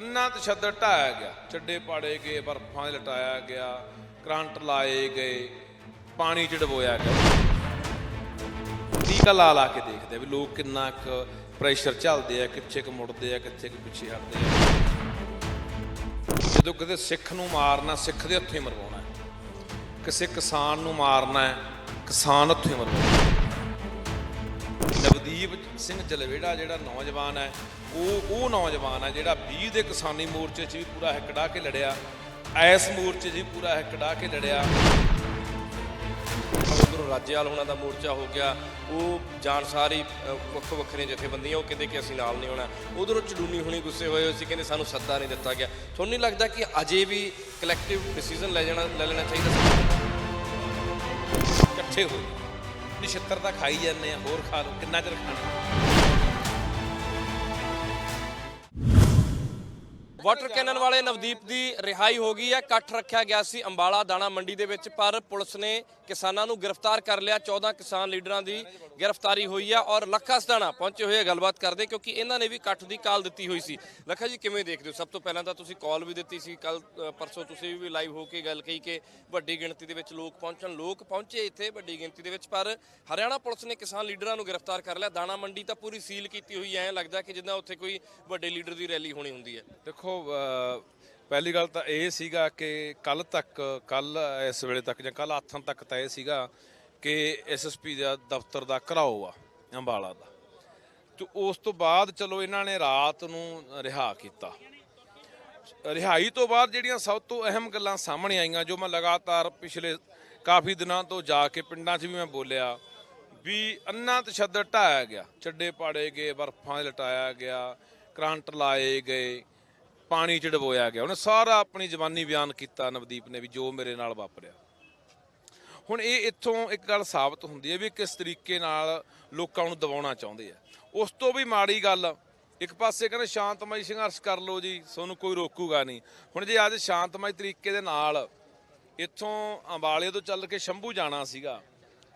ਅੰਨਾ ਤਸ਼ੱਦਦ ਢਾਇਆ ਗਿਆ। ਚੱਡੇ ਪਾੜੇ ਗਏ, ਬਰਫਾਂ 'ਚ ਲਟਾਇਆ ਗਿਆ, ਕਰੰਟ ਲਾਏ ਗਏ, ਪਾਣੀ ਚ ਡਬੋਇਆ ਗਿਆ। ਟੀਕਾ ਲਾ ਲਾ ਕੇ ਦੇਖਦੇ ਵੀ ਲੋਕ ਕਿੰਨਾ ਕੁ ਪ੍ਰੈਸ਼ਰ ਝੱਲਦੇ ਆ, ਕਿੱਥੇ ਕੁ ਮੁੜਦੇ ਆ, ਕਿੱਥੇ ਕੁ ਪਿੱਛੇ ਹਟਦੇ ਆ। ਜਦੋਂ ਕਿਤੇ ਸਿੱਖ ਨੂੰ ਮਾਰਨਾ, ਸਿੱਖ ਦੇ ਹੱਥੋਂ ਹੀ ਮਰਵਾਉਣਾ ਕਿਸੇ ਕਿਸਾਨ ਨੂੰ ਮਾਰਨਾ ਕਿਸਾਨ ਹੱਥੋਂ ਹੀ ਮਰਵਾਉਣਾ ਨਵਦੀਪ ਸਿੰਘ ਜਲਵੇੜਾ ਜਿਹੜਾ ਨੌਜਵਾਨ ਹੈ, ਉਹ ਉਹ ਨੌਜਵਾਨ ਹੈ ਜਿਹੜਾ 20 ਦੇ ਕਿਸਾਨੀ ਮੋਰਚੇ 'ਚ ਵੀ ਪੂਰਾ ਹਿੱਕ ਡਾ ਕੇ ਲੜਿਆ, ਐਸ ਮੋਰਚੇ 'ਚ ਵੀ ਪੂਰਾ ਹਿੱਕ ਡਾ ਕੇ ਲੜਿਆ। ਉਧਰੋਂ ਰਾਜੇਵਾਲ ਹੋਣਾ ਦਾ ਮੋਰਚਾ ਹੋ ਗਿਆ, ਉਹ ਜਾਣ ਸਾਰੀ ਵੱਖ ਵੱਖਰੇ ਜਥੇਬੰਦੀਆਂ, ਉਹ ਕਹਿੰਦੇ ਕਿ ਅਸੀਂ ਨਾਲ ਨਹੀਂ ਹੋਣਾ। ਉਧਰੋਂ ਚੜੂਨੀ ਹੋਣੀ ਗੁੱਸੇ ਹੋਏ ਹੋਏ ਸੀ, ਕਹਿੰਦੇ ਸਾਨੂੰ ਸੱਦਾ ਨਹੀਂ ਦਿੱਤਾ ਗਿਆ। ਤੁਹਾਨੂੰ ਨਹੀਂ ਲੱਗਦਾ ਕਿ ਅਜੇ ਵੀ ਕਲੈਕਟਿਵ ਡਿਸੀਜਨ ਲੈ ਜਾਣਾ, ਲੈ ਲੈਣਾ ਚਾਹੀਦਾ ਸੀ? ਇਕੱਠੇ ਹੋਏ। ਨਛੱਤਰ ਤਾਂ ਖਾਈ ਜਾਂਦੇ ਆ ਹੋਰ ਖਾ ਲਓ ਕਿੰਨਾ ਚਿਰ ਖਾਣਾ ਵਾਟਰ ਕੈਨਨ ਵਾਲੇ ਨਵਦੀਪ ਦੀ ਰਿਹਾਈ ਹੋ ਗਈ ਹੈ। ਇਕੱਠ ਰੱਖਿਆ ਗਿਆ ਸੀ ਅੰਬਾਲਾ ਦਾਣਾ ਮੰਡੀ ਦੇ ਵਿੱਚ, ਪਰ ਪੁਲਿਸ ਨੇ ਕਿਸਾਨਾਂ ਨੂੰ ਗ੍ਰਿਫਤਾਰ ਕਰ ਲਿਆ। 14 ਕਿਸਾਨ ਲੀਡਰਾਂ ਦੀ ਗ੍ਰਿਫਤਾਰੀ ਹੋਈ ਹੈ ਔਰ ਲੱਖਾ ਸਦਾਣਾ ਪਹੁੰਚੇ ਹੋਏ ਆ ਗੱਲਬਾਤ ਕਰਦੇ ਕਿਉਂਕਿ ਇਹਨਾਂ ਨੇ ਵੀ ਇਕੱਠ ਦੀ ਕਾਲ ਦਿੱਤੀ ਹੋਈ ਸੀ। ਲੱਖਾ ਜੀ, ਕਿਵੇਂ ਦੇਖਦੇ ਹੋ? ਸਭ ਤੋਂ ਪਹਿਲਾਂ ਤਾਂ ਤੁਸੀਂ ਕਾਲ ਵੀ ਦਿੱਤੀ ਸੀ। ਕੱਲ ਪਰਸੋਂ ਤੁਸੀਂ ਵੀ ਲਾਈਵ ਹੋ ਕੇ ਗੱਲ ਕਹੀ ਕਿ ਵੱਡੀ ਗਿਣਤੀ ਦੇ ਵਿੱਚ ਲੋਕ ਪਹੁੰਚਣ। ਲੋਕ ਪਹੁੰਚੇ ਇੱਥੇ ਵੱਡੀ ਗਿਣਤੀ ਦੇ ਵਿੱਚ, ਪਰ ਹਰਿਆਣਾ ਪੁਲਿਸ ਨੇ ਕਿਸਾਨ ਲੀਡਰਾਂ ਨੂੰ ਗ੍ਰਿਫਤਾਰ ਕਰ ਲਿਆ। ਦਾਣਾ ਮੰਡੀ ਤਾਂ ਪੂਰੀ ਸੀਲ ਕੀਤੀ ਹੋਈ ਐ ਲੱਗਦਾ ਕਿ ਜਿੱਦਾਂ ਉੱਥੇ ਕੋਈ ਵੱਡੇ ਲੀਡਰ ਦੀ ਰੈਲੀ ਹੋਣੀ ਹੁੰਦੀ ਹੈ। ਦੇਖੋ ਅਹ, ਪਹਿਲੀ ਗੱਲ ਤਾਂ ਇਹ ਸੀਗਾ ਕਿ ਕੱਲ ਤੱਕ ਕੱਲ ਇਸ ਵੇਲੇ ਤੱਕ ਜਾਂ ਕੱਲ ਆਥਣ ਤੱਕ ਤਾਂ ਇਹ ਸੀਗਾ ਕਿ ਐਸਐਸਪੀ ਦਾ ਦਫ਼ਤਰ ਦਾ ਘਰਾਓ ਆ ਅੰਬਾਲਾ ਦਾ। ਤੇ ਉਸ ਤੋਂ ਬਾਅਦ ਚਲੋ ਇਹਨਾਂ ਨੇ ਰਾਤ ਨੂੰ ਰਿਹਾ ਕੀਤਾ। ਰਿਹਾਈ ਤੋਂ ਬਾਅਦ ਜਿਹੜੀਆਂ ਸਭ ਤੋਂ ਅਹਿਮ ਗੱਲਾਂ ਸਾਹਮਣੇ ਆਈਆਂ ਜੋ ਮੈਂ ਲਗਾਤਾਰ ਪਿਛਲੇ ਕਾਫੀ ਦਿਨਾਂ ਤੋਂ ਜਾ ਕੇ ਪਿੰਡਾਂ 'ਚ ਵੀ ਮੈਂ ਬੋਲਿਆ ਵੀ ਅੰਨਾ ਤਸ਼ੱਦਦ ਢਾਇਆ ਗਿਆ। ਚੱਡੇ ਪਾੜੇ ਗਏ ਬਰਫਾਂ 'ਚ ਲਟਾਇਆ ਗਿਆ ਕਰੰਟ ਲਾਏ ਗਏ। ਪਾਣੀ 'ਚ ਡਬੋਇਆ ਗਿਆ। ਉਹਨੇ ਸਾਰਾ ਆਪਣੀ ਜਵਾਨੀ ਬਿਆਨ ਕੀਤਾ ਨਵਦੀਪ ਨੇ ਵੀ ਜੋ ਮੇਰੇ ਨਾਲ ਵਾਪਰਿਆ। ਹੁਣ ਇਹ ਇੱਥੋਂ ਇੱਕ ਗੱਲ ਸਾਬਤ ਹੁੰਦੀ ਹੈ ਵੀ ਕਿਸ ਤਰੀਕੇ ਨਾਲ ਲੋਕਾਂ ਨੂੰ ਦਬਾਉਣਾ ਚਾਹੁੰਦੇ ਆ। ਉਸ ਤੋਂ ਵੀ ਮਾੜੀ ਗੱਲ, ਇੱਕ ਪਾਸੇ ਕਹਿੰਦੇ ਸ਼ਾਂਤਮਈ ਸੰਘਰਸ਼ ਕਰ ਲਓ ਜੀ, ਤੁਹਾਨੂੰ ਕੋਈ ਰੋਕੂਗਾ ਨਹੀਂ। ਹੁਣ ਜੇ ਅੱਜ ਸ਼ਾਂਤਮਈ ਤਰੀਕੇ ਦੇ ਨਾਲ ਇੱਥੋਂ ਅੰਬਾਲੇ ਤੋਂ ਚੱਲ ਕੇ ਸ਼ੰਭੂ ਜਾਣਾ ਸੀਗਾ,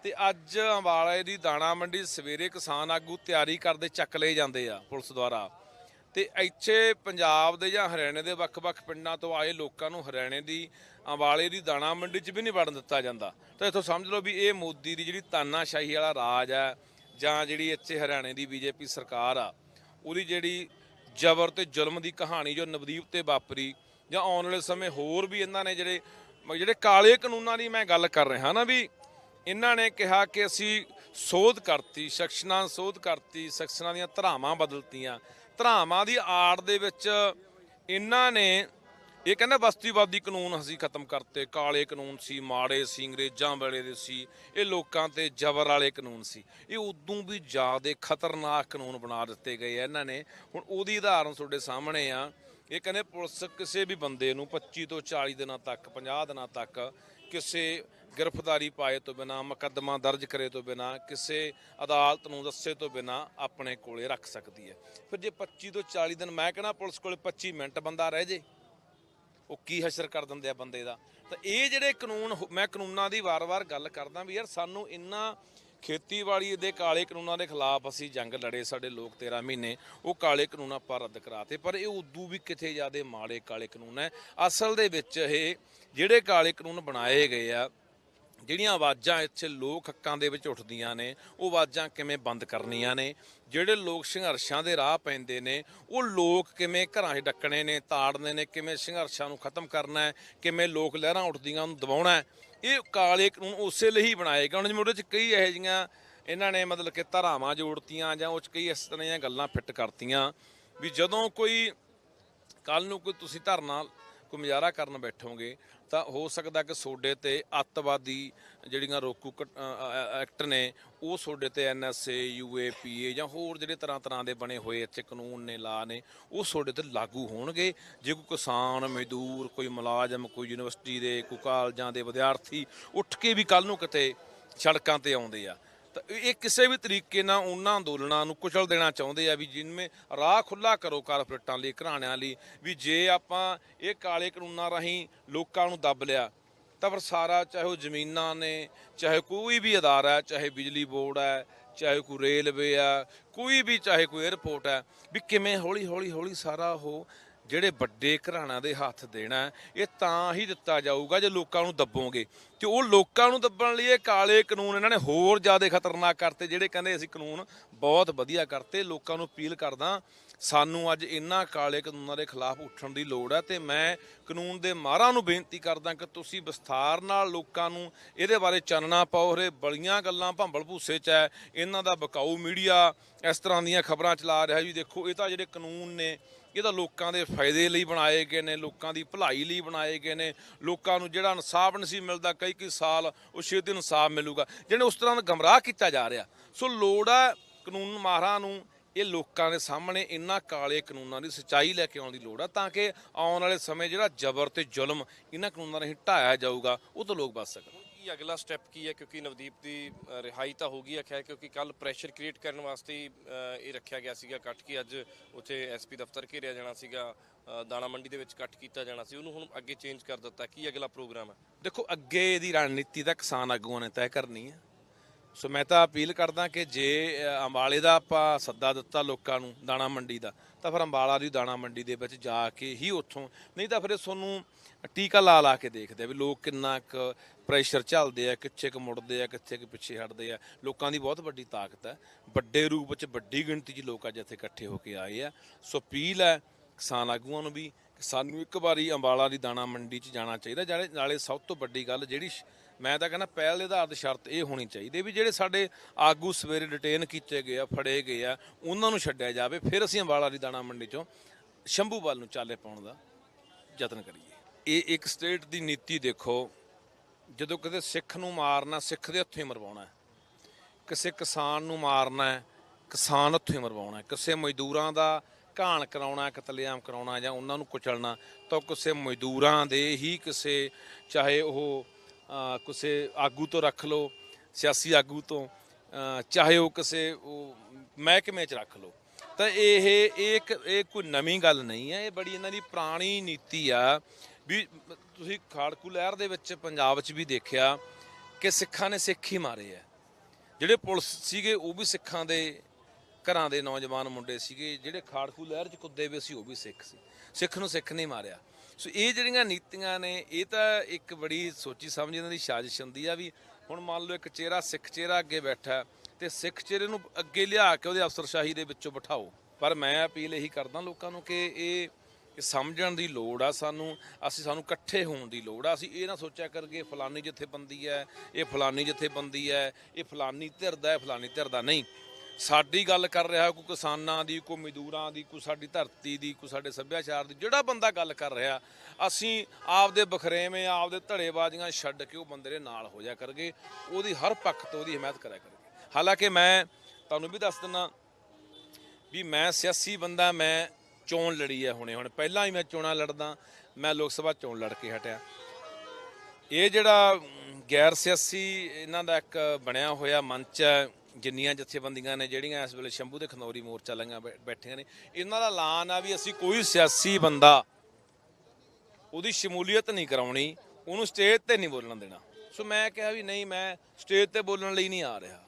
ਤੇ ਅੱਜ ਅੰਬਾਲੇ ਦੀ ਦਾਣਾ ਮੰਡੀ ਸਵੇਰੇ ਕਿਸਾਨ ਆਗੂ ਤਿਆਰੀ ਕਰਦੇ ਚੱਕ ਲਏ ਜਾਂਦੇ ਆ ਪੁਲਿਸ ਦੁਆਰਾ। ਤੇ ਇੱਥੇ ਪੰਜਾਬ ਦੇ ਜਾਂ ਹਰਿਆਣੇ ਦੇ ਵੱਖ-ਵੱਖ ਪਿੰਡਾਂ ਤੋਂ ਆਏ ਲੋਕਾਂ ਨੂੰ ਹਰਿਆਣੇ ਦੀ ਅੰਬਾਲੇ ਦੀ ਦਾਣਾ ਮੰਡੀ 'ਚ ਵੀ ਨਹੀਂ ਵੜਨ ਦਿੱਤਾ ਜਾਂਦਾ। ਤਾਂ ਇੱਥੋਂ ਸਮਝ ਲਓ ਵੀ ਇਹ ਮੋਦੀ ਦੀ ਜਿਹੜੀ ਤਾਨਾਸ਼ਾਹੀ ਵਾਲਾ ਰਾਜ ਹੈ, ਜਾਂ ਜਿਹੜੀ ਇੱਥੇ ਹਰਿਆਣੇ ਦੀ ਬੀਜੇਪੀ ਸਰਕਾਰ ਆ, ਉਹਦੀ ਜਿਹੜੀ ਜ਼ਬਰ ਤੇ ਜ਼ੁਲਮ ਦੀ ਕਹਾਣੀ ਜੋ ਨਵਦੀਪ ਤੇ ਵਾਪਰੀ, ਜਾਂ ਆਉਣ ਵਾਲੇ ਸਮੇਂ ਹੋਰ ਵੀ ਇਹਨਾਂ ਨੇ ਜਿਹੜੇ ਜਿਹੜੇ ਕਾਲੇ ਕਾਨੂੰਨਾਂ ਦੀ ਮੈਂ ਗੱਲ ਕਰ ਰਿਹਾ ਨਾ ਵੀ ਇਹਨਾਂ ਨੇ ਕਿਹਾ ਕਿ ਅਸੀਂ ਸੋਧ ਕਰਤੀ ਸੈਕਸ਼ਨਾਂ ਸੋਧ ਕਰਤੀ ਸੈਕਸ਼ਨਾਂ ਦੀਆਂ ਧਰਾਵਾਂ ਬਦਲਤੀਆਂ। ਧਰਾਵਾਂ ਦੀ ਆੜ ਦੇ ਵਿੱਚ ਇਹਨਾਂ ਨੇ, ਇਹ ਕਹਿੰਦਾ ਬਸਤੀਵਾਦੀ ਕਾਨੂੰਨ ਅਸੀਂ ਖਤਮ ਕਰਤੇ। ਕਾਲੇ ਕਾਨੂੰਨ ਸੀ, ਮਾੜੇ ਸੀ, ਅੰਗਰੇਜ਼ਾਂ ਵੇਲੇ ਦੇ ਸੀ, ਇਹ ਲੋਕਾਂ ਤੇ ਜ਼ਬਰ ਵਾਲੇ ਕਾਨੂੰਨ ਸੀ। ਇਹ ਉਦੋਂ ਵੀ ਜ਼ਿਆਦਾ ਖਤਰਨਾਕ ਕਾਨੂੰਨ ਬਣਾ ਦਿੱਤੇ ਗਏ ਆ ਇਹਨਾਂ ਨੇ। ਹੁਣ ਉਹਦੀ ਉਦਾਹਰਨ ਤੁਹਾਡੇ ਸਾਹਮਣੇ ਆ। ਇਹ ਕਹਿੰਦੇ ਪੁਲਿਸ ਕਿਸੇ ਵੀ ਬੰਦੇ ਨੂੰ 25 ਤੋਂ 40 ਦਿਨਾਂ ਤੱਕ 50 ਦਿਨਾਂ ਤੱਕ ਕਿਸੇ ਗ੍ਰਿਫਤਾਰੀ ਪਾਏ ਤੋਂ ਬਿਨਾ, ਮੁਕੱਦਮਾ ਦਰਜ ਕਰੇ ਤੋਂ ਬਿਨਾ, ਕਿਸੇ ਅਦਾਲਤ ਨੂੰ ਦੱਸੇ ਤੋਂ ਬਿਨਾ ਆਪਣੇ ਕੋਲੇ ਰੱਖ ਸਕਦੀ ਹੈ। ਫਿਰ ਜੇ 25 ਤੋਂ 40 ਦਿਨ, ਮੈਂ ਕਹਿੰਦਾ ਪੁਲਿਸ ਕੋਲੇ 25 ਮਿੰਟ ਬੰਦਾ ਰਹਿ ਜੇ, ਉਹ ਕੀ ਹਸ਼ਰ ਕਰ ਦਿੰਦੇ ਆ ਬੰਦੇ ਦਾ? ਤਾਂ ਇਹ ਜਿਹੜੇ ਕਾਨੂੰਨ ਮੈਂ ਕਾਨੂੰਨਾਂ ਦੀ ਵਾਰ-ਵਾਰ ਗੱਲ ਕਰਦਾ ਵੀ ਯਾਰ ਸਾਨੂੰ ਇੰਨਾ ਖੇਤੀਬਾੜੀ ਦੇ ਕਾਲੇ ਕਾਨੂੰਨਾਂ ਦੇ ਖਿਲਾਫ ਅਸੀਂ ਜੰਗ ਲੜੇ ਸਾਡੇ ਲੋਕ 13 ਮਹੀਨੇ, ਉਹ ਕਾਲੇ ਕਾਨੂੰਨ ਆਪਾਂ ਰੱਦ ਕਰਾਤੇ, ਪਰ ਇਹ ਉਦੋਂ ਵੀ ਕਿਥੇ ਜ਼ਿਆਦੇ ਮਾੜੇ ਕਾਲੇ ਕਾਨੂੰਨ ਹੈ। ਅਸਲ ਦੇ ਵਿੱਚ ਇਹ ਜਿਹੜੇ ਕਾਲੇ ਕਾਨੂੰਨ ਬਣਾਏ ਗਏ ਆ ਜਿਹੜੀਆਂ ਆਵਾਜ਼ਾਂ ਇੱਥੇ ਲੋਕ ਹੱਕਾਂ ਦੇ ਵਿੱਚ ਉੱਠਦੀਆਂ ਨੇ, ਉਹ ਆਵਾਜ਼ਾਂ ਕਿਵੇਂ ਬੰਦ ਕਰਨੀਆਂ ਨੇ? ਜਿਹੜੇ ਲੋਕ ਸੰਘਰਸ਼ਾਂ ਦੇ ਰਾਹ ਪੈਂਦੇ ਨੇ, ਉਹ ਲੋਕ ਕਿਵੇਂ ਘਰਾਂ 'ਚ ਡੱਕਣੇ ਨੇ, ਤਾੜਨੇ ਨੇ, ਕਿਵੇਂ ਸੰਘਰਸ਼ਾਂ ਨੂੰ ਖਤਮ ਕਰਨਾ ਹੈ, ਕਿਵੇਂ ਲੋਕ ਲਹਿਰਾਂ ਉੱਠਦੀਆਂ, ਉਹਨੂੰ ਦਬਾਉਣਾ ਹੈ? ਇਹ ਕਾਲੇ ਕਾਨੂੰਨ ਉਸੇ ਲਈ ਹੀ ਬਣਾਏ ਗਏ ਹੁਣ ਜਿਵੇਂ ਉਹਦੇ 'ਚ ਕਈ ਇਹੋ ਜਿਹੀਆਂ ਇਹਨਾਂ ਨੇ ਮਤਲਬ ਕਿ ਧਾਰਾਵਾਂ ਜੋੜਤੀਆਂ ਜਾਂ ਉਹ 'ਚ ਕਈ ਇਸ ਤਰ੍ਹਾਂ ਦੀਆਂ ਗੱਲਾਂ ਫਿੱਟ ਕਰਤੀਆਂ ਵੀ ਜਦੋਂ ਕੋਈ ਕੱਲ ਨੂੰ ਕੋਈ ਤੁਸੀਂ ਧਰਨਾ, ਕੋਈ ਮੁਜ਼ਾਹਰਾ ਕਰਨ ਬੈਠੋਗੇ ਤਾਂ ਹੋ ਸਕਦਾ ਕਿ ਸੋਡੇ ਤੇ ਅੱਤਵਾਦੀ ਜਿਹੜੀਆਂ ਰੋਕੂ ਕ- ਐਕਟ ਨੇ, ਉਹ ਸੋਡੇ ਤੇ ਐਨਐਸਏ ਯੂਏਪੀਏ ਜਾਂ ਹੋਰ ਜਿਹੜੇ ਤਰ੍ਹਾਂ ਤਰ੍ਹਾਂ ਦੇ ਬਣੇ ਹੋਏ ਇੱਥੇ ਕਾਨੂੰਨ ਨੇ, ਲਾ ਨੇ, ਉਹ ਸੋਡੇ ਤੇ ਲਾਗੂ ਹੋਣਗੇ। ਜੇ ਕੋਈ ਕਿਸਾਨ, ਮਜ਼ਦੂਰ, ਕੋਈ ਮੁਲਾਜ਼ਮ, ਕੋਈ ਯੂਨੀਵਰਸਿਟੀ ਦੇ, ਕੋਈ ਕਾਲਜਾਂ ਦੇ ਵਿਦਿਆਰਥੀ ਉੱਠ ਕੇ ਵੀ ਕੱਲ ਨੂੰ ਕਿਤੇ ਸੜਕਾਂ ਤੇ ਆਉਂਦੇ ਆ ਤਾਂ ਇਹ ਕਿਸੇ ਵੀ ਤਰੀਕੇ ਨਾਲ ਉਹਨਾਂ ਅੰਦੋਲਨਾਂ ਨੂੰ ਕੁਚਲ ਦੇਣਾ ਚਾਹੁੰਦੇ ਆ ਵੀ ਜਿਨਮੇ ਰਾਹ ਖੁੱਲਾ ਕਰੋ ਕਾਰਪੋਰੇਟਾਂ ਲਈ, ਘਰਾਣਿਆਂ ਲਈ, ਵੀ ਜੇ ਆਪਾਂ ਇਹ ਕਾਲੇ ਕਾਨੂੰਨਾਂ ਰਾਹੀਂ ਲੋਕਾਂ ਨੂੰ ਦੱਬ ਲਿਆ, ਤਾਂ ਫਿਰ ਸਾਰਾ ਚਾਹੇ ਉਹ ਜ਼ਮੀਨਾਂ ਨੇ, ਚਾਹੇ ਕੋਈ ਵੀ ਅਦਾਰਾ ਹੈ, ਚਾਹੇ ਬਿਜਲੀ ਬੋਰਡ ਹੈ, ਚਾਹੇ ਕੋਈ ਰੇਲਵੇ ਆ ਕੋਈ ਵੀ ਚਾਹੇ ਕੋਈ 에ਅਰਪੋਰਟ ਹੈ, ਵੀ ਕਿਵੇਂ ਹੌਲੀ ਹੌਲੀ ਹੌਲੀ ਸਾਰਾ ਉਹ ਜਿਹੜੇ ਵੱਡੇ ਘਰਾਣਾ ਦੇ ਹੱਥ ਦੇਣਾ ਇਹ ਤਾਂ ਹੀ ਦਿੱਤਾ ਜਾਊਗਾ ਜੇ ਲੋਕਾਂ ਨੂੰ ਦੱਬੋਗੇ। ਤੇ ਉਹ ਲੋਕਾਂ ਨੂੰ ਦੱਬਣ ਲਈ ਇਹ ਕਾਲੇ ਕਾਨੂੰਨ ਇਹਨਾਂ ਨੇ ਹੋਰ ਜ਼ਿਆਦਾ ਖਤਰਨਾਕ ਕਰਤੇ, ਜਿਹੜੇ ਕਹਿੰਦੇ ਅਸੀਂ ਕਾਨੂੰਨ ਬਹੁਤ ਵਧੀਆ ਕਰਤੇ, ਲੋਕਾਂ ਨੂੰ ਅਪੀਲ ਕਰਦਾ, ਸਾਨੂੰ ਅੱਜ ਇਹਨਾਂ ਕਾਲੇ ਕਾਨੂੰਨਾਂ ਦੇ ਖਿਲਾਫ ਉੱਠਣ ਦੀ ਲੋੜ ਹੈ ਤੇ ਮੈਂ ਕਾਨੂੰਨ ਦੇ ਮਾਹਰਾਂ ਨੂੰ ਬੇਨਤੀ ਕਰਦਾ ਕਿ ਤੁਸੀਂ ਵਿਸਥਾਰ ਨਾਲ ਲੋਕਾਂ ਨੂੰ ਇਹਦੇ ਬਾਰੇ ਚਾਨਣਾ ਪਾਓ ਰੇ ਬੜੀਆਂ ਗੱਲਾਂ ਭੰਬਲ ਭੂਸੇ ਚ ਹੈ, ਇਹਨਾਂ ਦਾ ਬਕਾਊ ਮੀਡੀਆ ਇਸ ਤਰ੍ਹਾਂ ਦੀਆਂ ਖਬਰਾਂ ਚਲਾ ਰਿਹਾ ਵੀ ਦੇਖੋ, ਇਹ ਤਾਂ ਜਿਹੜੇ ਕਾਨੂੰਨ ਨੇ ਇਹ ਤਾਂ ਲੋਕਾਂ ਦੇ ਫਾਇਦੇ ਲਈ ਬਣਾਏ ਗਏ ਨੇ, ਲੋਕਾਂ ਦੀ ਭਲਾਈ ਲਈ ਬਣਾਏ ਗਏ ਨੇ, ਲੋਕਾਂ ਨੂੰ ਜਿਹੜਾ ਇਨਸਾਫ ਨਹੀਂ ਸੀ ਮਿਲਦਾ, ਕਈ ਕਈ ਸਾਲ ਉਹ ਛੇਤੀ ਇਨਸਾਫ ਮਿਲੂਗਾ, ਜਿਹਨੇ ਉਸ ਤਰ੍ਹਾਂ ਦਾ ਗਮਰਾਹ ਕੀਤਾ ਜਾ ਰਿਹਾ। ਸੋ ਲੋੜ ਹੈ ਕਾਨੂੰਨ ਮਾਹਰਾਂ ਨੂੰ ਇਹ ਲੋਕਾਂ ਦੇ ਸਾਹਮਣੇ ਇਹਨਾਂ ਕਾਲੇ ਕਾਨੂੰਨਾਂ ਦੀ ਸੱਚਾਈ ਲੈ ਕੇ ਆਉਣ ਦੀ ਲੋੜ ਆ ਤਾਂ ਕਿ ਆਉਣ ਵਾਲੇ ਸਮੇਂ ਜਿਹੜਾ ਜ਼ਬਰ ਤੇ ਜ਼ੁਲਮ ਇਹਨਾਂ ਕਾਨੂੰਨਾਂ ਰਾਹੀਂ ਢਾਇਆ ਜਾਊਗਾ, ਉਹ ਤੋਂ ਲੋਕ ਬਚ ਸਕਣ। ਕੀ ਅਗਲਾ ਸਟੈਪ ਕੀ ਹੈ? ਕਿਉਂਕਿ ਨਵਦੀਪ ਦੀ ਰਿਹਾਈ ਤਾਂ ਹੋ ਗਈ ਹੈ ਖੈਰ ਕਿਉਂਕਿ ਕੱਲ ਪ੍ਰੈਸ਼ਰ ਕ੍ਰੀਏਟ ਕਰਨ ਵਾਸਤੇ ਹੀ, ਇਹ ਰੱਖਿਆ ਗਿਆ ਸੀਗਾ ਕੱਟ ਕੇ ਅੱਜ ਉੱਥੇ ਐਸਪੀ ਦਫ਼ਤਰ ਘੇਰਿਆ ਜਾਣਾ ਸੀਗਾ ਦਾਣਾ ਮੰਡੀ ਦੇ ਵਿੱਚ ਕੱਟ ਕੀਤਾ ਜਾਣਾ ਸੀ। ਉਹਨੂੰ ਹੁਣ ਅੱਗੇ ਚੇਂਜ ਕਰ ਦਿੱਤਾ। ਕੀ ਅਗਲਾ ਪ੍ਰੋਗਰਾਮ ਹੈ? ਦੇਖੋ ਅੱਗੇ ਦੀ ਰਣਨੀਤੀ ਤਾਂ ਕਿਸਾਨ ਆਗੂਆਂ ਨੇ ਤੈਅ ਕਰਨੀ ਹੈ। ਸੋ ਮੈਂ ਤਾਂ ਅਪੀਲ ਕਰਦਾ ਕਿ ਜੇ ਅੰਬਾਲੇ ਦਾ ਆਪਾਂ ਸੱਦਾ ਦਿੱਤਾ ਲੋਕਾਂ ਨੂੰ ਦਾਣਾ ਮੰਡੀ ਦਾ, ਤਾਂ ਫਿਰ ਅੰਬਾਲਾ ਦੀ ਦਾਣਾ ਮੰਡੀ ਦੇ ਵਿੱਚ ਜਾ ਕੇ ਹੀ ਉੱਥੋਂ, ਨਹੀਂ ਤਾਂ ਫਿਰ ਇਹ ਤੁਹਾਨੂੰ ਟੀਕਾ ਲਾ ਲਾ ਕੇ ਦੇਖਦੇ ਆ ਵੀ ਲੋਕ ਕਿੰਨਾ ਕੁ ਪ੍ਰੈਸ਼ਰ ਝੱਲਦੇ ਆ, ਕਿੱਥੇ ਕੁ ਮੁੜਦੇ ਆ, ਕਿੱਥੇ ਕੁ ਪਿੱਛੇ ਹਟਦੇ ਆ। ਲੋਕਾਂ ਦੀ ਬਹੁਤ ਵੱਡੀ ਤਾਕਤ ਹੈ ਵੱਡੇ ਰੂਪ ਵਿੱਚ ਵੱਡੀ ਗਿਣਤੀ 'ਚ ਲੋਕ ਅੱਜ ਇੱਥੇ ਇਕੱਠੇ ਹੋ ਕੇ ਆਏ ਆ। ਸੋ ਅਪੀਲ ਹੈ ਕਿਸਾਨ ਆਗੂਆਂ ਨੂੰ ਵੀ ਸਾਨੂੰ ਇੱਕ ਵਾਰੀ ਅੰਬਾਲਾ ਦੀ ਦਾਣਾ ਮੰਡੀ 'ਚ ਜਾਣਾ ਚਾਹੀਦਾ, ਜਿਹੜੇ ਨਾਲੇ ਸਭ ਤੋਂ ਵੱਡੀ ਗੱਲ ਜਿਹੜੀ ਮੈਂ ਤਾਂ ਕਹਿੰਦਾ ਪਹਿਲ ਦੇ ਆਧਾਰ ਤੇ ਸ਼ਰਤ ਇਹ ਹੋਣੀ ਚਾਹੀਦੀ ਵੀ ਜਿਹੜੇ ਸਾਡੇ ਆਗੂ ਸਵੇਰੇ ਡਿਟੇਨ ਕੀਤੇ ਗਏ ਆ, ਫੜੇ ਗਏ ਆ, ਉਹਨਾਂ ਨੂੰ ਛੱਡਿਆ ਜਾਵੇ, ਫਿਰ ਅਸੀਂ ਅੰਬਾਲਾ ਦੀ ਦਾਣਾ ਮੰਡੀ 'ਚੋਂ ਸ਼ੰਭੂਵਾਲ ਨੂੰ ਚਾਲੇ ਪਾਉਣ ਦਾ ਯਤਨ ਕਰੀਏ। ਇਹ ਇੱਕ ਸਟੇਟ ਦੀ ਨੀਤੀ ਦੇਖੋ, ਜਦੋਂ ਕਿਤੇ ਸਿੱਖ ਨੂੰ ਮਾਰਨਾ, ਸਿੱਖ ਦੇ ਹੱਥੋਂ ਹੀ ਮਰਵਾਉਣਾ ਕਿਸੇ ਕਿਸਾਨ ਨੂੰ ਮਾਰਨਾ ਕਿਸਾਨ ਹੱਥੋਂ ਹੀ ਮਰਵਾਉਣਾ ਕਿਸੇ ਮਜ਼ਦੂਰਾਂ ਦਾ ਘਾਣ ਕਰਾਉਣਾ, ਕਤਲੇਆਮ ਕਰਾਉਣਾ ਜਾਂ ਉਹਨਾਂ ਨੂੰ ਕੁਚਲਣਾ, ਤਾਂ ਕਿਸੇ ਮਜ਼ਦੂਰਾਂ ਦੇ ਹੀ ਕਿਸੇ, ਚਾਹੇ ਉਹ ਕਿਸੇ ਆਗੂ ਤੋਂ ਰੱਖ ਲਓ, ਸਿਆਸੀ ਆਗੂ ਤੋਂ ਚਾਹੇ ਉਹ ਕਿਸੇ, ਉਹ ਮਹਿਕਮੇ 'ਚ ਰੱਖ ਲਓ। ਤਾਂ ਇਹ ਇਹ ਇੱਕ, ਇਹ ਕੋਈ ਨਵੀਂ ਗੱਲ ਨਹੀਂ ਹੈ, ਇਹ ਬੜੀ ਇਹਨਾਂ ਦੀ ਪੁਰਾਣੀ ਨੀਤੀ ਆ। ਵੀ ਤੁਸੀਂ ਖਾੜਕੂ ਲਹਿਰ ਦੇ ਵਿੱਚ ਪੰਜਾਬ 'ਚ ਵੀ ਦੇਖਿਆ ਕਿ ਸਿੱਖਾਂ ਨੇ ਸਿੱਖ ਹੀ ਮਾਰੇ ਆ। ਜਿਹੜੇ ਪੁਲਿਸ ਸੀਗੇ, ਉਹ ਵੀ ਸਿੱਖਾਂ ਦੇ ਘਰਾਂ ਦੇ ਨੌਜਵਾਨ ਮੁੰਡੇ ਸੀਗੇ, ਜਿਹੜੇ ਖਾੜਕੂ ਲਹਿਰ 'ਚ ਕੁੱਦੇ ਵੀ ਸੀ, ਉਹ ਵੀ ਸਿੱਖ ਸੀ। ਸਿੱਖ ਨੂੰ ਸਿੱਖ ਨਹੀਂ ਮਾਰਿਆ। ਸੋ ਇਹ ਜਿਹੜੀਆਂ ਨੀਤੀਆਂ ਨੇ, ਇਹ ਤਾਂ ਇੱਕ ਬੜੀ ਸੋਚੀ ਸਮਝੀ ਇਹਨਾਂ ਦੀ ਸਾਜ਼ਿਸ਼ ਹੁੰਦੀ ਆ ਵੀ ਹੁਣ ਮੰਨ ਲਓ ਇੱਕ ਚਿਹਰਾ ਸਿੱਖ ਚਿਹਰਾ ਅੱਗੇ ਬੈਠਾ ਹੈ ਤੇ ਸਿੱਖ ਚਿਹਰੇ ਨੂੰ ਅੱਗੇ ਲਿਆ ਕੇ ਉਹਦੇ ਅਫਸਰਸ਼ਾਹੀ ਦੇ ਵਿੱਚੋਂ ਬਿਠਾਓ। ਪਰ ਮੈਂ ਅਪੀਲ ਇਹੀ ਕਰਦਾ ਲੋਕਾਂ ਨੂੰ ਕਿ ਇਹ ਇਹ ਸਮਝਣ ਦੀ ਲੋੜ ਆ ਸਾਨੂੰ, ਅਸੀਂ ਸਾਨੂੰ ਇਕੱਠੇ ਹੋਣ ਦੀ ਲੋੜ ਆ। ਅਸੀਂ ਇਹ ਨਾ ਸੋਚਿਆ ਕਰਕੇ ਫਲਾਨੀ ਜਥੇਬੰਦੀ ਹੈ, ਇਹ ਫਲਾਨੀ ਜਥੇਬੰਦੀ ਹੈ, ਇਹ ਫਲਾਨੀ ਧਿਰ ਦਾ ਹੈ ਫਲਾਨੀ ਧਿਰ ਦਾ ਨਹੀਂ। ਸਾਡੀ ਗੱਲ ਕਰ ਰਿਹਾ ਕੋਈ ਕਿਸਾਨਾਂ ਦੀ, ਕੋਈ ਮਜ਼ਦੂਰਾਂ ਦੀ, ਕੋਈ ਸਾਡੀ ਧਰਤੀ ਦੀ, ਕੋਈ ਸਾਡੇ ਸੱਭਿਆਚਾਰ ਦੀ, ਜਿਹੜਾ ਬੰਦਾ ਗੱਲ ਕਰ ਰਿਹਾ, ਅਸੀਂ ਆਪਦੇ ਬਖਰੇਵੇਂ, ਆਪਦੇ ਧੜੇਬਾਜ਼ੀਆਂ ਛੱਡ ਕੇ ਉਹ ਬੰਦੇ ਦੇ ਨਾਲ ਹੋ ਜਾ ਕਰਗੇ ਉਹਦੀ ਹਰ ਪੱਖ ਤੋਂ ਉਹਦੀ ਹਮਾਇਤ ਕਰਿਆ ਕਰਗੇ ਹਾਲਾਂਕਿ ਮੈਂ ਤੁਹਾਨੂੰ ਵੀ ਦੱਸ ਦਿੰਦਾ ਵੀ ਮੈਂ ਸਿਆਸੀ ਬੰਦਾ, ਮੈਂ ਚੋਣ ਲੜੀ ਹੈ ਹੁਣੇ ਹੁਣ। ਪਹਿਲਾਂ ਹੀ ਮੈਂ ਚੋਣਾਂ ਲੜਦਾ, ਮੈਂ ਲੋਕ ਸਭਾ ਚੋਣ ਲੜ ਕੇ ਹਟਿਆ। ਇਹ ਜਿਹੜਾ ਗੈਰ ਸਿਆਸੀ ਇਹਨਾਂ ਦਾ ਇੱਕ ਬਣਿਆ ਹੋਇਆ ਮੰਚ ਹੈ ਜਿੰਨੀਆਂ ਜਥੇਬੰਦੀਆਂ ਨੇ ਜਿਹੜੀਆਂ ਇਸ ਵੇਲੇ ਸ਼ੰਭੂ ਦੇ ਖਨੌਰੀ ਮੋਰਚਾ ਲੰਗਾ ਬੈਠੀਆਂ ਨੇ, ਇਹਨਾਂ ਦਾ ਐਲਾਨ ਆ ਵੀ ਅਸੀਂ ਕੋਈ ਸਿਆਸੀ ਬੰਦਾ ਉਹਦੀ ਸ਼ਮੂਲੀਅਤ ਨਹੀਂ ਕਰਾਉਣੀ, ਉਹਨੂੰ ਸਟੇਜ ਤੇ ਨਹੀਂ ਬੋਲਣ ਦੇਣਾ। ਸੋ ਮੈਂ ਕਿਹਾ ਵੀ ਨਹੀਂ, ਮੈਂ ਸਟੇਜ ਤੇ ਬੋਲਣ ਲਈ ਨਹੀਂ ਆ ਰਿਹਾ।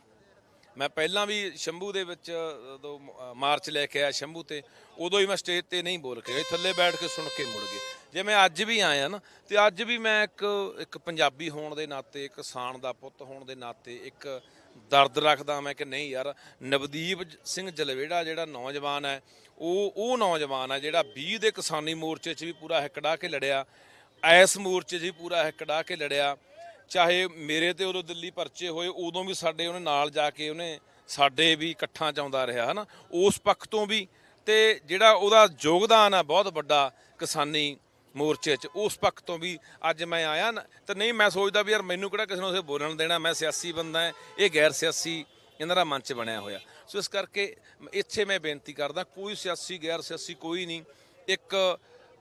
ਮੈਂ ਪਹਿਲਾਂ ਵੀ ਸ਼ੰਭੂ ਦੇ ਵਿੱਚ ਜਦੋਂ ਮਾਰਚ ਲੈ ਕੇ ਆਇਆ ਸ਼ੰਭੂ ਤੇ, ਉਦੋਂ ਹੀ ਮੈਂ ਸਟੇਜ ਤੇ ਨਹੀਂ ਬੋਲ ਕੇ ਥੱਲੇ ਬੈਠ ਕੇ ਸੁਣ ਕੇ ਮੁੜ ਗਏ। ਜੇ ਮੈਂ ਅੱਜ ਵੀ ਆਇਆ ਨਾ, ਤੇ ਅੱਜ ਵੀ ਮੈਂ ਇੱਕ ਇੱਕ ਪੰਜਾਬੀ ਹੋਣ ਦੇ ਨਾਤੇ, ਇੱਕ ਕਿਸਾਨ ਦਾ ਪੁੱਤ ਹੋਣ ਦੇ ਨਾਤੇ, ਇੱਕ ਦਰਦ ਰੱਖਦਾ ਮੈਂ ਕਿ ਨਹੀਂ ਯਾਰ, ਨਵਦੀਪ ਸਿੰਘ ਜਲਵੇੜਾ ਜਿਹੜਾ ਨੌਜਵਾਨ ਹੈ, ਉਹ ਉਹ ਨੌਜਵਾਨ ਹੈ ਜਿਹੜਾ 20 ਦੇ ਕਿਸਾਨੀ ਮੋਰਚੇ 'ਚ ਵੀ ਪੂਰਾ ਹਿੱਕੜਾ ਕੇ ਲੜਿਆ, ਐਸ ਮੋਰਚੇ 'ਚ ਵੀ ਪੂਰਾ ਹਿੱਕੜਾ ਕੇ ਲੜਿਆ, ਚਾਹੇ ਮੇਰੇ ਤੇ ਉਦੋਂ ਦਿੱਲੀ ਪਰਚੇ ਹੋਏ, ਉਦੋਂ ਵੀ ਸਾਡੇ ਉਹਨੇ ਨਾਲ ਜਾ ਕੇ ਉਹਨੇ ਸਾਡੇ ਵੀ ਇਕੱਠਾਂ ਚ ਆਉਂਦਾ ਰਿਹਾ, ਹਨਾ? ਉਸ ਪੱਖ ਤੋਂ ਵੀ ਤੇ ਜਿਹੜਾ ਉਹਦਾ ਯੋਗਦਾਨ ਆ ਬਹੁਤ ਵੱਡਾ ਕਿਸਾਨੀ ਮੋਰਚੇ 'ਚ। ਉਸ ਪੱਖ ਤੋਂ ਵੀ ਅੱਜ ਮੈਂ ਆਇਆ ਨਾ, ਤੇ ਨਹੀਂ, ਮੈਂ ਸੋਚਦਾ ਵੀ ਯਾਰ ਮੈਨੂੰ ਕਿਹੜਾ ਕਿਸੇ ਨੂੰ ਉਸੇ ਬੋਲਣ ਦੇਣਾ। ਮੈਂ ਸਿਆਸੀ ਬੰਦਾ ਹਾਂ, ਇਹ ਗੈਰ ਸਿਆਸੀ ਇਹਨਾਂ ਦਾ ਮੰਚ ਬਣਿਆ ਹੋਇਆ। ਸੋ ਇਸ ਕਰਕੇ ਇੱਥੇ ਮੈਂ ਬੇਨਤੀ ਕਰਦਾ, ਕੋਈ ਸਿਆਸੀ, ਗੈਰ ਸਿਆਸੀ ਕੋਈ ਨਹੀਂ। ਇੱਕ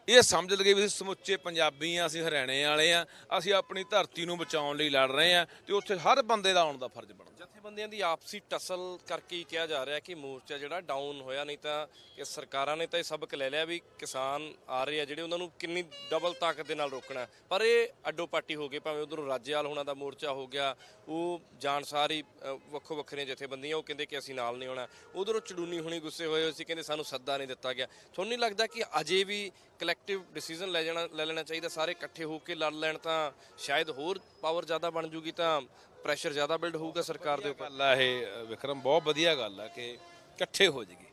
ਇਹ ਸਮਝ ਲਗੇ ਵੀ ਅਸੀਂ ਸਮੁੱਚੇ ਪੰਜਾਬੀ ਆ ਅਸੀਂ ਹਰਿਆਣੇ ਵਾਲੇ ਆ ਅਸੀਂ ਆਪਣੀ ਧਰਤੀ ਨੂੰ ਬਚਾਉਣ ਲਈ ਲੜ ਰਹੇ ਆ ਤੇ ਉੱਥੇ ਹਰ ਬੰਦੇ ਦਾ ਆਉਣ ਦਾ ਫਰਜ਼ ਬਣਦਾ। ਬੰਦਿਆਂ ਦੀ ਆਪਸੀ ਟਸਲ ਕਰਕੇ ਹੀ ਕਿਹਾ ਜਾ ਰਿਹਾ ਕਿ ਮੋਰਚਾ ਜਿਹੜਾ ਡਾਊਨ ਹੋਇਆ, ਨਹੀਂ ਤਾਂ ਕਿ ਸਰਕਾਰਾਂ ਨੇ ਤਾਂ ਇਹ ਸਬਕ ਲੈ ਲਿਆ ਵੀ ਕਿਸਾਨ ਆ ਰਹੇ ਆ ਜਿਹੜੇ ਉਹਨਾਂ ਨੂੰ ਕਿੰਨੀ ਡਬਲ ਤਾਕਤ ਦੇ ਨਾਲ ਰੋਕਣਾ ਪਰ ਇਹ ਅੱਡੋ ਪਾਟੀ ਹੋ ਗਏ, ਭਾਵੇਂ ਉਧਰੋਂ ਰਾਜੇਵਾਲ ਹੋਣਾ ਦਾ ਮੋਰਚਾ ਹੋ ਗਿਆ, ਉਹ ਜਾਣਸਾਰ ਹੀ ਵੱਖੋ ਵੱਖਰੀਆਂ ਜਥੇਬੰਦੀਆਂ, ਉਹ ਕਹਿੰਦੇ ਕਿ ਅਸੀਂ ਨਾਲ ਨਹੀਂ ਹੋਣਾ ਉਧਰੋਂ ਚੜੂਨੀ ਹੋਣੀ ਗੁੱਸੇ ਹੋਏ ਹੋਏ ਸੀ, ਕਹਿੰਦੇ ਸਾਨੂੰ ਸੱਦਾ ਨਹੀਂ ਦਿੱਤਾ ਗਿਆ। ਤੁਹਾਨੂੰ ਨਹੀਂ ਲੱਗਦਾ ਕਿ ਅਜੇ ਵੀ ਕਲੈਕਟਿਵ ਡਿਸੀਜਨ ਲੈ ਜਾਣਾ, ਲੈ ਲੈਣਾ ਚਾਹੀਦਾ? ਸਾਰੇ ਇਕੱਠੇ ਹੋ ਕੇ ਲੜ ਲੈਣ ਤਾਂ ਸ਼ਾਇਦ ਹੋਰ ਪਾਵਰ ਜ਼ਿਆਦਾ ਬਣ ਜੂਗੀ ਤਾਂ ਪ੍ਰੈਸ਼ਰ ਜ਼ਿਆਦਾ ਬਿਲਡ ਹੋਊਗਾ ਸਰਕਾਰ ਦੇ ਉੱਪਰ। ਗੱਲ ਆ ਇਹ ਵਿਕਰਮ ਬਹੁਤ ਵਧੀਆ ਗੱਲ ਆ ਕਿ ਇਕੱਠੇ ਹੋ ਜਾਈਏ।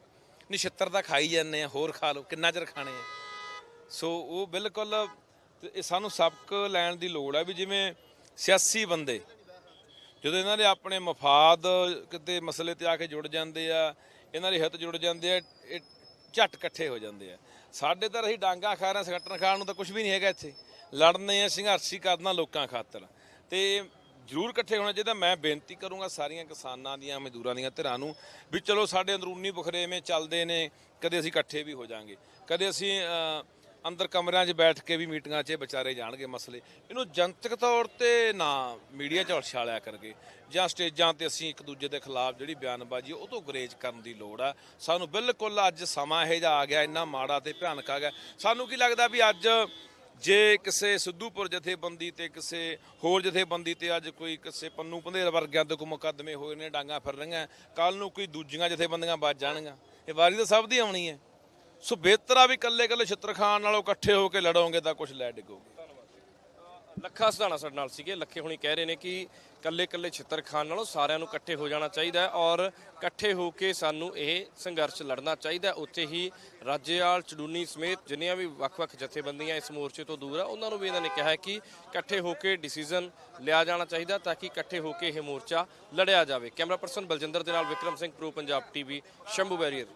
ਨਿਛੱਤਰ ਤਾਂ ਖਾਈ ਜਾਂਦੇ ਆ ਹੋਰ ਖਾ ਲਓ ਕਿੰਨਾ ਚਿਰ ਖਾਣੇ ਆ। ਸੋ ਉਹ ਬਿਲਕੁਲ ਇਹ ਸਾਨੂੰ ਸਬਕ ਲੈਣ ਦੀ ਲੋੜ ਆ ਵੀ ਜਿਵੇਂ ਸਿਆਸੀ ਬੰਦੇ ਜਦੋਂ ਇਹਨਾਂ ਦੇ ਆਪਣੇ ਮਫਾਦ ਕਿਤੇ ਮਸਲੇ ਤੇ ਆ ਕੇ ਜੁੜ ਜਾਂਦੇ ਆ ਇਹਨਾਂ ਦੇ ਹਿੱਤ ਜੁੜ ਜਾਂਦੇ ਆ ਇਹ ਝੱਟ ਇਕੱਠੇ ਹੋ ਜਾਂਦੇ ਆ। ਸਾਡੇ ਤਾਂ ਅਸੀਂ ਡਾਂਗਾ ਖਾ ਰਹੇ ਸਕੱਟਣ ਖਾਣ ਨੂੰ ਤਾਂ ਕੁਝ ਵੀ ਨਹੀਂ ਹੈਗਾ ਇੱਥੇ। ਲੜਨੇ ਆ ਸੰਘਰਸ਼ ਹੀ ਕਰਨਾ ਲੋਕਾਂ ਖਾਤਰ। ਤੇ ਜ਼ਰੂਰ ਇਕੱਠੇ ਹੋਣਾ ਚਾਹੀਦਾ। ਮੈਂ ਬੇਨਤੀ ਕਰੂੰਗਾ ਸਾਰੀਆਂ ਕਿਸਾਨਾਂ ਦੀਆਂ, ਮਜ਼ਦੂਰਾਂ ਦੀਆਂ, ਧਿਰਾਂ ਨੂੰ ਵੀ ਚਲੋ ਸਾਡੇ ਅੰਦਰੂਨੀ ਬੁਖਰੇਵੇਂ ਚੱਲਦੇ ਨੇ, ਕਦੇ ਅਸੀਂ ਇਕੱਠੇ ਵੀ ਹੋ ਜਾਾਂਗੇ। ਕਦੇ ਅਸੀਂ ਅੰਦਰ ਕਮਰਿਆਂ 'ਚ ਬੈਠ ਕੇ ਵੀ ਮੀਟਿੰਗਾਂ 'ਚ ਵਿਚਾਰੇ ਜਾਣਗੇ ਮਸਲੇ। ਇਹਨੂੰ ਜਨਤਕ ਤੌਰ ਤੇ ਨਾ ਮੀਡੀਆ 'ਚ ਉਛਾਲਿਆ ਕਰਕੇ ਜਾਂ ਸਟੇਜਾਂ ਤੇ ਅਸੀਂ ਇੱਕ ਦੂਜੇ ਦੇ ਖਿਲਾਫ ਜਿਹੜੀ ਬਿਆਨਬਾਜ਼ੀ ਉਹ ਤੋਂ ਗੁਰੇਜ਼ ਕਰਨ ਦੀ ਲੋੜ ਆ। ਸਾਨੂੰ ਬਿਲਕੁਲ ਅੱਜ ਸਮਾਂ ਇਹ ਜਿਹਾ ਆ ਗਿਆ, ਇੰਨਾ ਮਾੜਾ ਤੇ ਭਿਆਨਕ ਆ ਗਿਆ। ਸਾਨੂੰ ਕੀ ਲੱਗਦਾ ਵੀ ਅੱਜ ਜੇ ਕਿਸੇ ਸਿੱਧੂਪੁਰ ਜਥੇਬੰਦੀ ਤੇ ਕਿਸੇ ਹੋਰ ਜਥੇਬੰਦੀ ਤੇ ਅੱਜ ਕੋਈ ਕਿਸੇ ਪੰਨੂ ਪੰਧੇਰ ਵਰਗਿਆਂ ਤੇ ਕੋਈ ਮੁਕੱਦਮੇ ਹੋਏ ਨੇ, ਡਾਂਗਾ ਫਿਰ ਰਹੀਆਂ ਕੱਲ ਨੂੰ ਕੋਈ ਦੂਜੀਆਂ ਜਥੇਬੰਦੀਆਂ ਬਚ ਜਾਣਗੀਆਂ। ਇਹ ਵਾਰੀ ਤਾਂ ਸਭ ਦੀ ਆਉਣੀ ਹੈ। ਸੋ ਬਿਹਤਰ ਆ ਵੀ ਇਕੱਲੇ ਇਕੱਲੇ ਛਿੱਤਰ ਖਾਨ ਨਾਲੋਂ ਇਕੱਠੇ ਹੋ ਕੇ ਲੜੋਗੇ ਤਾਂ ਕੁਝ ਲੈ ਡਿੱਗੋਗੇ। ਲੱਖਾ ਸਧਾਣਾ ਸਾਡੇ ਨਾਲ ਸੀਗੇ। ਲੱਖੇ ਹੁਣੀ ਕਹਿ ਰਹੇ ਨੇ ਕਿ ਕੱਲੇ ਕੱਲੇ ਛਿੱਤਰ ਖਾਨ ਨਾਲੋਂ ਸਾਰਿਆਂ ਨੂੰ ਇਕੱਠੇ ਹੋ ਜਾਣਾ ਚਾਹੀਦਾ ਔਰ ਇਕੱਠੇ ਹੋ ਕੇ ਸਾਨੂੰ ਇਹ ਸੰਘਰਸ਼ ਲੜਨਾ ਚਾਹੀਦਾ ਉੱਥੇ ਹੀ ਰਾਜੇਵਾਲ ਚੜੂਨੀ ਸਮੇਤ ਜਿੰਨੀਆਂ ਵੀ ਵੱਖ-ਵੱਖ ਜਥੇਬੰਦੀਆਂ ਇਸ ਮੋਰਚੇ ਤੋਂ ਦੂਰ ਆ, ਉਹਨਾਂ ਨੂੰ ਵੀ ਇਹਨਾਂ ਨੇ ਕਿਹਾ ਹੈ ਕਿ ਇਕੱਠੇ ਹੋ ਕੇ ਡਿਸੀਜਨ ਲਿਆ ਜਾਣਾ ਚਾਹੀਦਾ ਤਾਂ ਕਿ ਇਕੱਠੇ ਹੋ ਕੇ ਇਹ ਮੋਰਚਾ ਲੜਿਆ ਜਾਵੇ। ਕੈਮਰਾ ਪਰਸਨ ਬਲਜਿੰਦਰ ਦੇ ਨਾਲ Vikram Singh, pro Punjab TV Shambhu barrier